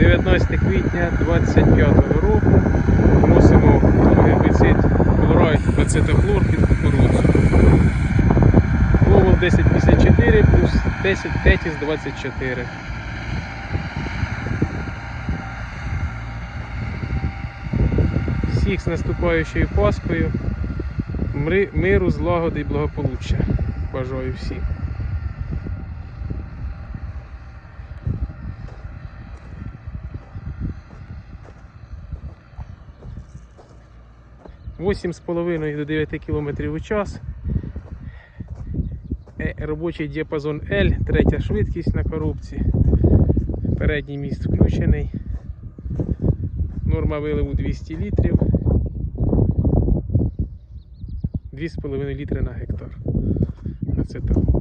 14 квітня 25 року вносимо гербіцид хлорайд ацетохлор під кукурудзу. Ловол 1054 плюс 10 тетіс 24. Всіх з наступаючою Паскою. Миру, злагоди і благополуччя. Бажаю всім. Восім з половиною до 9 км у час. Е, Робочий діапазон L, третя швидкість на коробці. Передній міст включений. Норма виливу 200 літрів. 2,5 літри на гектар. Оце так.